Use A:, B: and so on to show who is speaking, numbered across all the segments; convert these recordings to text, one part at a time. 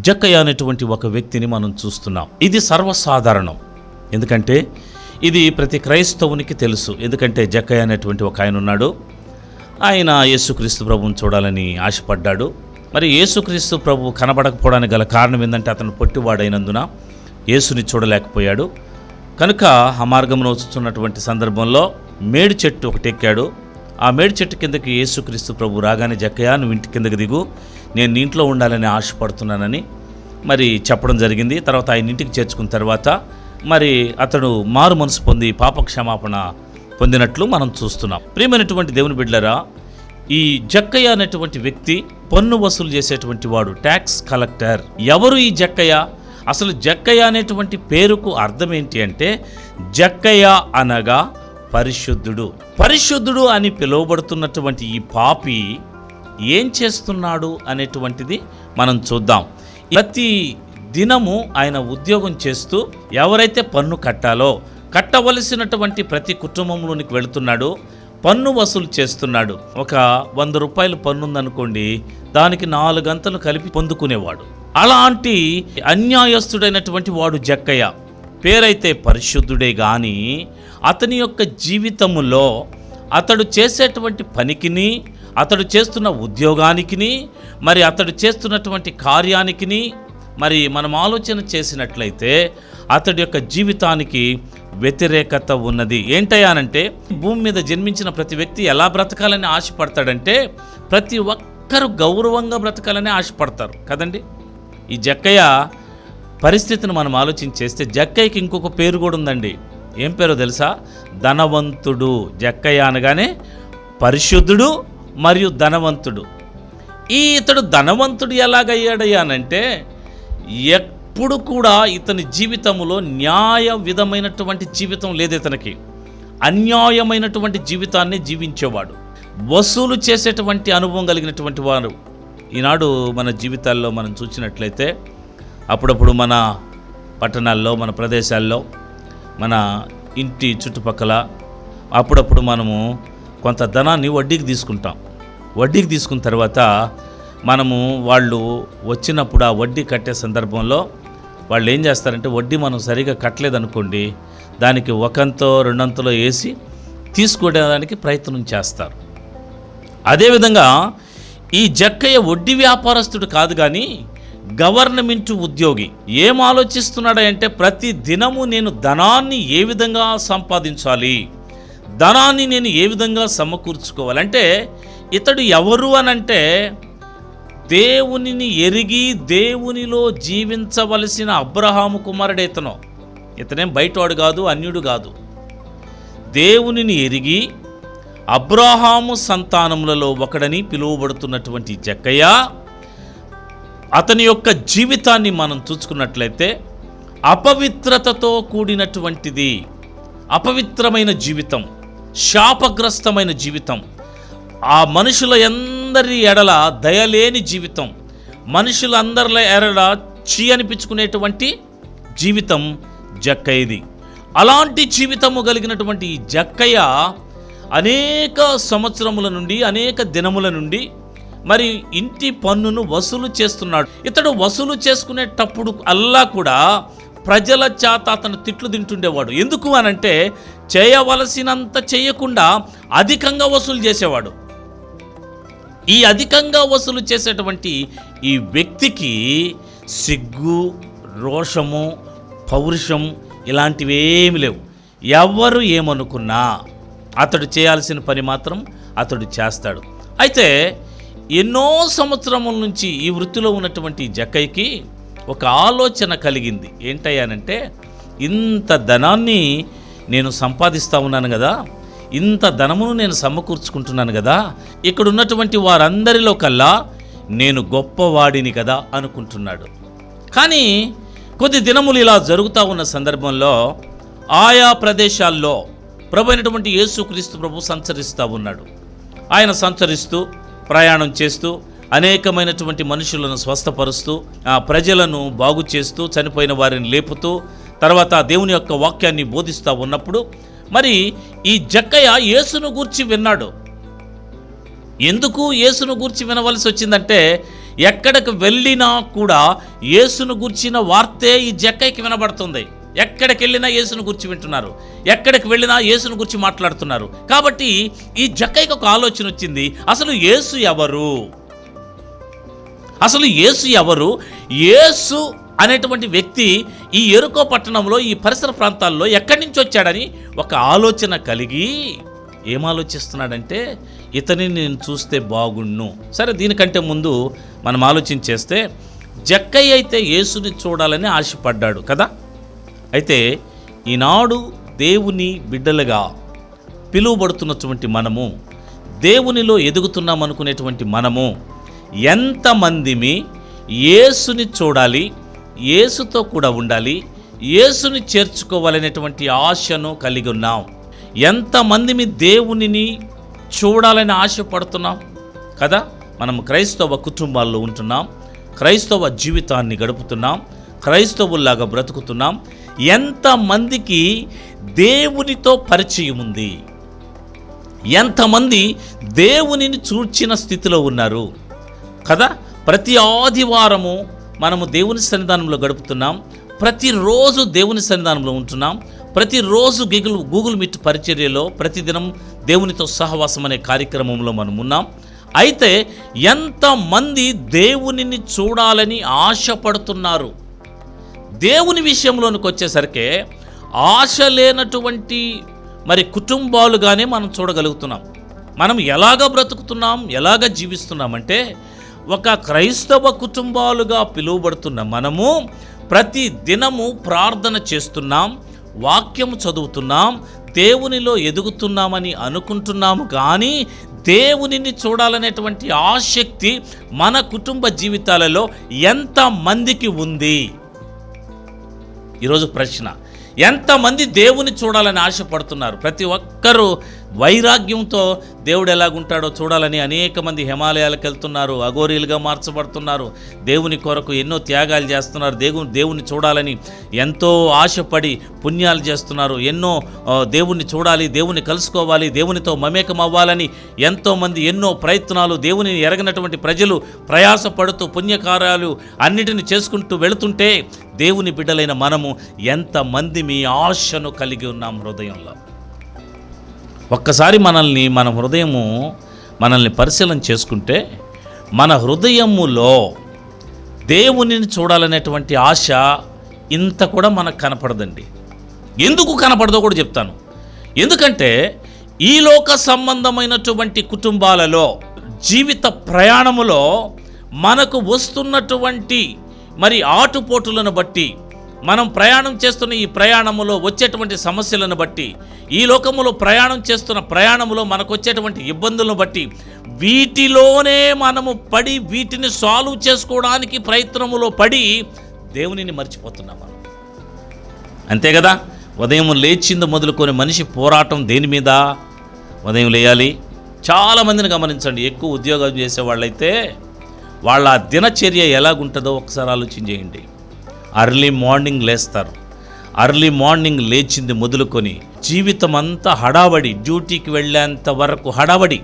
A: జక్కయ్య అనేటువంటి ఒక వ్యక్తిని మనం చూస్తున్నాం. ఇది సర్వసాధారణం. ఎందుకంటే ఇది ప్రతి క్రైస్తవునికి తెలుసు. ఎందుకంటే జక్కయ్య అనేటువంటి ఒక ఆయన ఉన్నాడు. ఆయన యేసుక్రీస్తు ప్రభువుని చూడాలని ఆశపడ్డాడు. మరి యేసుక్రీస్తు ప్రభు కనబడకపోవడానికి గల కారణం ఏంటంటే అతను పొట్టివాడైనందున యేసుని చూడలేకపోయాడు. కనుక ఆ మార్గంలో వచ్చుతున్నటువంటి సందర్భంలో మేడి చెట్టు ఒకటి ఎక్కాడు. ఆ మేడి చెట్టు కిందకి యేసుక్రీస్తు ప్రభు రాగానే జక్కయ్య నువ్వు ఇంటి కిందకి దిగు. నేను ఇంట్లో ఉండాలని ఆశపడుతున్నానని మరి చెప్పడం జరిగింది. తర్వాత ఆయన ఇంటికి చేర్చుకున్న తర్వాత మరి అతడు మారు మనసు పొంది పాప క్షమాపణ పొందినట్లు మనం చూస్తున్నాం. ప్రియమైనటువంటి దేవుని బిడ్డలరా ఈ జక్కయ్య అనేటువంటి వ్యక్తి పన్ను వసూలు చేసేటువంటి వాడు ట్యాక్స్ కలెక్టర్. ఎవరు ఈ జక్కయ్య? అసలు జక్కయ్య అనేటువంటి పేరుకు అర్థం ఏంటి అంటే జక్కయ్య అనగా పరిశుద్ధుడు. పరిశుద్ధుడు అని పిలువబడుతున్నటువంటి ఈ పాపి ఏం చేస్తున్నాడు అనేటువంటిది మనం చూద్దాం. ప్రతి దినము ఆయన ఉద్యోగం చేస్తూ ఎవరైతే పన్ను కట్టాలో కట్టవలసినటువంటి ప్రతి కుటుంబంలోనికి వెళుతున్నాడు పన్ను వసూలు చేస్తున్నాడు. ఒక వంద రూపాయలు పన్ను ఉందనుకోండి దానికి నాలుగు గంటలు కలిపి పొందుకునేవాడు. అలాంటి అన్యాయస్తుడైనటువంటి వాడు జక్కయ్య. పేరైతే పరిశుద్ధుడే కానీ అతని యొక్క జీవితములో అతడు చేసేటువంటి పనికిని అతడు చేస్తున్న ఉద్యోగానికిని మరి అతడు చేస్తున్నటువంటి కార్యానికిని మరి మనం ఆలోచన చేసినట్లయితే అతడి యొక్క జీవితానికి వ్యతిరేకత ఉన్నది. ఏంటయ్యానంటే భూమి మీద జన్మించిన ప్రతి వ్యక్తి ఎలా బ్రతకాలని ఆశపడతాడంటే ప్రతి ఒక్కరు గౌరవంగా బ్రతకాలని ఆశపడతారు. కదండి? ఈ జక్కయ్య పరిస్థితిని మనం ఆలోచన చేస్తే జక్కయ్యకి ఇంకొక పేరు కూడా ఉందండి. ఏం పేరో తెలుసా? ధనవంతుడు. జక్కయ్య అనగానే పరిశుద్ధుడు మరియు ధనవంతుడు. ఈ ఇతడు ధనవంతుడు ఎలాగయ్యాడయ్యానంటే ఎప్పుడు కూడా ఇతని జీవితంలో న్యాయ విధమైనటువంటి జీవితం లేదు ఇతనికి అన్యాయమైనటువంటి జీవితాన్ని జీవించేవాడు. వసూలు చేసేటువంటి అనుభవం కలిగినటువంటి వారు. ఈనాడు మన జీవితాల్లో మనం చూసినట్లయితే అప్పుడప్పుడు మన పట్టణాల్లో మన ప్రదేశాల్లో మన ఇంటి చుట్టుపక్కల అప్పుడప్పుడు మనము కొంత ధనాన్ని వడ్డీకి తీసుకుంటాం. వడ్డీకి తీసుకున్న తర్వాత మనము వాళ్ళు వచ్చినప్పుడు ఆ వడ్డీ కట్టే సందర్భంలో వాళ్ళు ఏం చేస్తారంటే వడ్డీ మనం సరిగా కట్టలేదనుకోండి దానికి ఒకంతో రెండంతలో వేసి తీసుకోవడానికి ప్రయత్నం చేస్తారు. అదేవిధంగా ఈ జక్కయ్య వడ్డీ వ్యాపారస్తుడు కాదు కానీ గవర్నమెంట్ ఉద్యోగి ఏం ఆలోచిస్తున్నాడంటే ప్రతి దినము నేను ధనాన్ని ఏ విధంగా సంపాదించాలి? ధనాన్ని నేను ఏ విధంగా సమకూర్చుకోవాలంటే ఇతడు ఎవరు అనంటే దేవునిని ఎరిగి దేవునిలో జీవించవలసిన అబ్రహాము కుమారుడు ఇతను. ఇతనేం బయటవాడు కాదు అన్యుడు కాదు. దేవునిని ఎరిగి అబ్రహాము సంతానములలో ఒకడని పిలువబడుతున్నటువంటి జక్కయ్య అతని యొక్క జీవితాన్ని మనం చూసుకున్నట్లయితే అపవిత్రతతో కూడినటువంటిది అపవిత్రమైన జీవితం శాపగ్రస్తమైన జీవితం. ఆ మనుషుల ఎందరి ఎడల దయలేని జీవితం మనుషులందరిల ఎడల చీ అనిపించుకునేటువంటి జీవితం జక్కయ్యది. అలాంటి జీవితము కలిగినటువంటి ఈ జక్కయ్య అనేక సంవత్సరముల నుండి అనేక దినముల నుండి మరి ఇంటి పన్నును వసూలు చేస్తున్నాడు. ఇతడు వసూలు చేసుకునేటప్పుడు అల్లా కూడా ప్రజల చేత అతను తిట్లు తింటుండేవాడు. ఎందుకు అనంటే చేయవలసినంత చేయకుండా అధికంగా వసూలు చేసేవాడు. ఈ అధికంగా వసూలు చేసేటువంటి ఈ వ్యక్తికి సిగ్గు రోషము పౌరుషం ఇలాంటివేమి లేవు. ఎవరు ఏమనుకున్నా అతడు చేయాల్సిన పని మాత్రం అతడు చేస్తాడు. అయితే ఎన్నో సంవత్సరముల నుంచి ఈ వృత్తిలో ఉన్నటువంటి ఈ జక్కయ్యకి ఒక ఆలోచన కలిగింది. ఏంటయ్యానంటే ఇంత ధనాన్ని నేను సంపాదిస్తూ ఉన్నాను కదా ఇంత ధనమును నేను సమకూర్చుకుంటున్నాను కదా ఇక్కడ ఉన్నటువంటి వారందరిలో కల్లా నేను గొప్పవాడిని కదా అనుకుంటున్నాడు. కానీ కొద్ది దినములు ఇలా జరుగుతూ ఉన్న సందర్భంలో ఆయా ప్రదేశాల్లో ప్రభు అయినటువంటి యేసుక్రీస్తు ప్రభు సంచరిస్తూ ఉన్నాడు. ఆయన సంచరిస్తూ ప్రయాణం చేస్తూ అనేకమైనటువంటి మనుషులను స్వస్థపరుస్తూ ఆ ప్రజలను బాగు చేస్తూ చనిపోయిన వారిని లేపుతూ తర్వాత దేవుని యొక్క వాక్యాన్ని బోధిస్తూ ఉన్నప్పుడు మరి ఈ జక్కయ్య యేసును గూర్చి విన్నాడు. ఎందుకు యేసును గూర్చి వినవలసి వచ్చిందంటే ఎక్కడికి వెళ్ళినా కూడా యేసును గూర్చిన వార్తే ఈ జక్కయ్యకి వినబడుతుంది. ఎక్కడికి వెళ్ళినా యేసును గురించి వింటున్నారు. ఎక్కడికి వెళ్ళినా యేసును గురించి మాట్లాడుతున్నారు. కాబట్టి ఈ జక్కయ్యకి ఒక ఆలోచన వచ్చింది. అసలు యేసు ఎవరు? అసలు యేసు ఎవరు? యేసు అనేటువంటి వ్యక్తి ఈ ఎరుకో పట్టణంలో ఈ పరిసర ప్రాంతాల్లో ఎక్కడి నుంచి వచ్చాడని ఒక ఆలోచన కలిగి ఏం ఆలోచిస్తున్నాడంటే ఇతనిని నేను చూస్తే బాగుండు. సరే దీనికంటే ముందు మనం ఆలోచించేస్తే జక్కయ్య అయితే యేసుని చూడాలని ఆశపడ్డాడు కదా? అయితే ఈనాడు దేవుని బిడ్డలుగా పిలువబడుతున్నటువంటి మనము దేవునిలో ఎదుగుతున్నామనుకునేటువంటి మనము ఎంతమందిమి యేసుని చూడాలి యేసుతో కూడా ఉండాలి. యేసుని చేర్చుకోవాలనేటువంటి ఆశను కలిగి ఉన్నాం. ఎంతమందిమి దేవునిని చూడాలని ఆశపడుతున్నాం? కదా? మనం క్రైస్తవ కుటుంబాల్లో ఉంటున్నాం. క్రైస్తవ జీవితాన్ని గడుపుతున్నాం. క్రైస్తవుల్లాగా బ్రతుకుతున్నాం. ఎంతమందికి దేవునితో పరిచయం ఉంది? ఎంతమంది దేవునిని చూచిన స్థితిలో ఉన్నారు? కదా? ప్రతి ఆదివారము మనము దేవుని సన్నిధానంలో గడుపుతున్నాం. ప్రతిరోజు దేవుని సన్నిధానంలో ఉంటున్నాం. ప్రతిరోజు గూగుల్ గూగుల్ మీట్ పరిచర్యలో ప్రతిదినం దేవునితో సహవాసం అనే కార్యక్రమంలో మనం ఉన్నాం. అయితే ఎంతమంది దేవునిని చూడాలని ఆశపడుతున్నారు? దేవుని విషయంలోనికి వచ్చేసరికి ఆశ లేనటువంటి మరి కుటుంబాలుగానే మనం చూడగలుగుతున్నాం. మనం ఎలాగ బ్రతుకుతున్నాం? ఎలాగ జీవిస్తున్నామంటే ఒక క్రైస్తవ కుటుంబాలుగా పిలువబడుతున్న మనము ప్రతి దినము ప్రార్థన చేస్తున్నాం వాక్యము చదువుతున్నాం దేవునిలో ఎదుగుతున్నామని అనుకుంటున్నాము కానీ దేవునిని చూడాలనేటువంటి ఆసక్తి మన కుటుంబ జీవితాలలో ఎంతమందికి ఉంది? ఈరోజు ప్రశ్న. ఎంతమంది దేవుని చూడాలని ఆశపడుతున్నారు? ప్రతి ఒక్కరూ వైరాగ్యంతో దేవుడు ఎలాగుంటాడో చూడాలని అనేక మంది హిమాలయాలకు వెళ్తున్నారు అఘోరీలుగా మార్చబడుతున్నారు. దేవుని కొరకు ఎన్నో త్యాగాలు చేస్తున్నారు. దేవుని దేవుని చూడాలని ఎంతో ఆశపడి పుణ్యాలు చేస్తున్నారు. ఎన్నో దేవుణ్ణి చూడాలి దేవుని కలుసుకోవాలి దేవునితో మమేకం అవ్వాలని ఎంతోమంది ఎన్నో ప్రయత్నాలు దేవుని ఎరగనటువంటి ప్రజలు ప్రయాసపడుతూ పుణ్యకార్యాలు అన్నిటిని చేసుకుంటూ వెళుతుంటే దేవుని బిడ్డలైన మనము ఎంతమంది మీ ఆశను కలిగి ఉన్నాం హృదయంలో? ఒక్కసారి మనల్ని మన హృదయము మనల్ని పరిశీలన చేసుకుంటే మన హృదయములో దేవునిని చూడాలనేటువంటి ఆశ ఇంత కూడా మనకు కనపడదండి. ఎందుకు కనపడదో కూడా చెప్తాను. ఎందుకంటే ఈ లోక సంబంధమైనటువంటి కుటుంబాలలో జీవిత ప్రయాణములో మనకు వస్తున్నటువంటి మరి ఆటుపోటులను బట్టి మనం ప్రయాణం చేస్తున్న ఈ ప్రయాణములో వచ్చేటువంటి సమస్యలను బట్టి ఈ లోకములో ప్రయాణం చేస్తున్న ప్రయాణములో మనకు వచ్చేటువంటి ఇబ్బందులను బట్టి వీటిలోనే మనము పడి వీటిని సాల్వ్ చేసుకోవడానికి ప్రయత్నములో పడి దేవునిని మర్చిపోతున్నాం మనం. అంతే కదా? ఉదయం లేచింది మొదలుకొని మనిషి పోరాటం దేని మీద? ఉదయం లేయాలి. చాలామందిని గమనించండి. ఎక్కువ ఉద్యోగం చేసే వాళ్ళైతే వాళ్ళ దినచర్య ఎలాగుంటుందో ఒకసారి ఆలోచన చేయండి అర్లీ మార్నింగ్ లేస్తారు. అర్లీ మార్నింగ్ లేచింది మొదలుకొని జీవితం అంతా హడావడి డ్యూటీకి వెళ్ళేంత వరకు హడావడి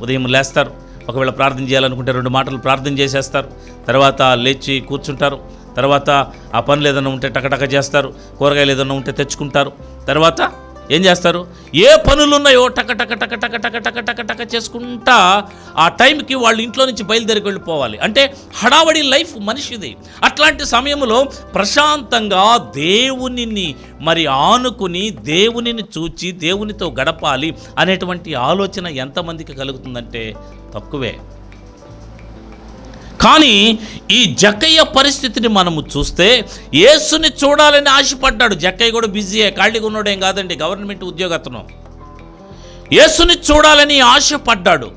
A: ఉదయం లేస్తారు. ఒకవేళ ప్రార్థన చేయాలనుకుంటే రెండు మాటలు ప్రార్థన చేసేస్తారు. తర్వాత లేచి కూర్చుంటారు. తర్వాత ఆ పనులు ఏదైనా ఉంటే టకటక చేస్తారు. కూరగాయలు ఏదైనా ఉంటే తెచ్చుకుంటారు. తర్వాత ఏం చేస్తారు? ఏ పనులు ఉన్నాయో టక టక టక టక టక టక టక టక చేసుకుంటా ఆ టైంకి వాళ్ళు ఇంట్లో నుంచి బయలుదేరికి వెళ్ళిపోవాలి. అంటే హడావడి లైఫ్ మనిషిది. అట్లాంటి సమయంలో ప్రశాంతంగా దేవునిని మరి ఆనుకుని దేవునిని చూచి దేవునితో గడపాలి అనేటువంటి ఆలోచన ఎంతమందికి కలుగుతుందంటే తక్కువే. కానీ ఈ జక్కయ్య పరిస్థితిని మనము చూస్తే యేసుని చూడాలని ఆశపడ్డాడు. జక్కయ్య కూడా బిజీయే ఖాళీగా ఉన్నాడేం కాదండి గవర్నమెంట్ ఉద్యోగతను. యేసుని చూడాలని ఆశపడ్డాడు.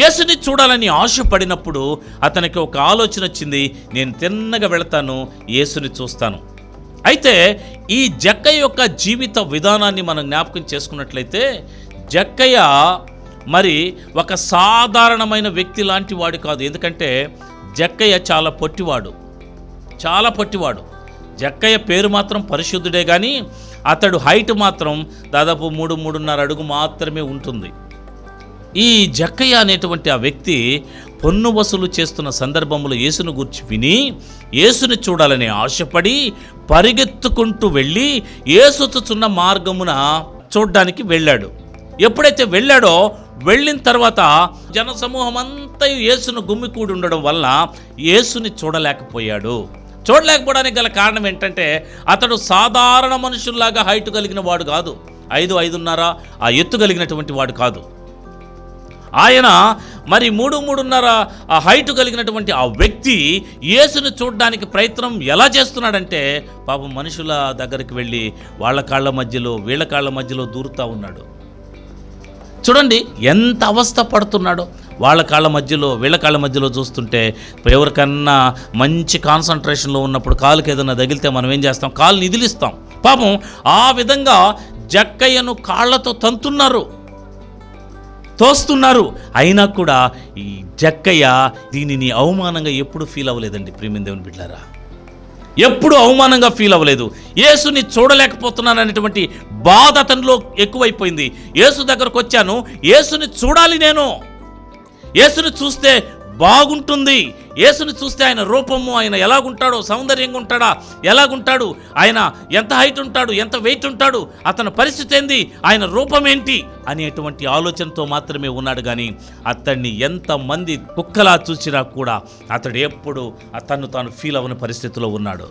A: యేసుని చూడాలని ఆశపడినప్పుడు అతనికి ఒక ఆలోచన వచ్చింది. నేను తిన్నగా వెళతాను యేసుని చూస్తాను. అయితే ఈ జక్కయ్య యొక్క జీవిత విధానాన్ని మనం జ్ఞాపకం చేసుకున్నట్లయితే జక్కయ్య మరి ఒక సాధారణమైన వ్యక్తి లాంటి వాడు కాదు. ఎందుకంటే జక్కయ్య చాలా పొట్టివాడు. చాలా పొట్టివాడు. జక్కయ్య పేరు మాత్రం పరిశుద్ధుడే కానీ అతడు హైట్ మాత్రం దాదాపు మూడు మూడున్నర అడుగు మాత్రమే ఉంటుంది. ఈ జక్కయ్య అనేటువంటి ఆ వ్యక్తి పన్ను వసూలు చేస్తున్న సందర్భంలో యేసును గురించి విని యేసుని చూడాలని ఆశపడి పరిగెత్తుకుంటూ వెళ్ళి యేసుచున్న మార్గమున చూడ్డానికి వెళ్ళాడు. ఎప్పుడైతే వెళ్ళాడో వెళ్ళిన తర్వాత జనసమూహం అంతా యేసును గుమ్మికూడి ఉండడం వల్ల యేసుని చూడలేకపోయాడు. చూడలేకపోవడానికి గల కారణం ఏంటంటే అతడు సాధారణ మనుషుల్లాగా హైట్ కలిగిన వాడు కాదు. ఐదు ఐదున్నర ఆ ఎత్తు కలిగినటువంటి వాడు కాదు. ఆయన మరి మూడు మూడున్నర ఆ హైట్ కలిగినటువంటి ఆ వ్యక్తి యేసుని చూడడానికి ప్రయత్నం ఎలా చేస్తున్నాడంటే పాపం మనుషుల దగ్గరికి వెళ్ళి వాళ్ళ కాళ్ళ మధ్యలో వీళ్ళ కాళ్ళ మధ్యలో దూరుతూ ఉన్నాడు. చూడండి ఎంత అవస్థ పడుతున్నాడో. వాళ్ళ కాళ్ళ మధ్యలో వీళ్ళ కాళ్ళ మధ్యలో చూస్తుంటే ఎవరికన్నా మంచి కాన్సన్ట్రేషన్లో ఉన్నప్పుడు కాలుకి ఏదైనా తగిలితే మనం ఏం చేస్తాం? కాలు నిదిలిస్తాం పాపం ఆ విధంగా జక్కయ్యను కాళ్ళతో తంతున్నారు. తోస్తున్నారు. అయినా కూడా ఈ జక్కయ్య దీనిని అవమానంగా ఎప్పుడు ఫీల్ అవ్వలేదండి ప్రేమిందేవుని బిడ్డారా. ఎప్పుడూ అవమానంగా ఫీల్ అవ్వలేదు. యేసుని చూడలేకపోతున్నాను అనేటువంటి బాధ అతనిలో ఎక్కువైపోయింది. యేసు దగ్గరకు వచ్చాను. యేసుని చూడాలి నేను. యేసుని చూస్తే బాగుంటుంది. యేసుని చూస్తే ఆయన రూపము ఆయన ఎలాగుంటాడో సౌందర్యంగా ఉంటాడా ఎలాగుంటాడు ఆయన ఎంత హైట్ ఉంటాడు ఎంత వెయిట్ ఉంటాడు అతని పరిస్థితి ఏంది ఆయన రూపం ఏంటి అనేటువంటి ఆలోచనతో మాత్రమే ఉన్నాడు. కానీ అతన్ని ఎంతమంది కుక్కలా చూసినా కూడా అతడు ఎప్పుడు తను తాను ఫీల్ అవ్వని పరిస్థితిలో ఉన్నాడు.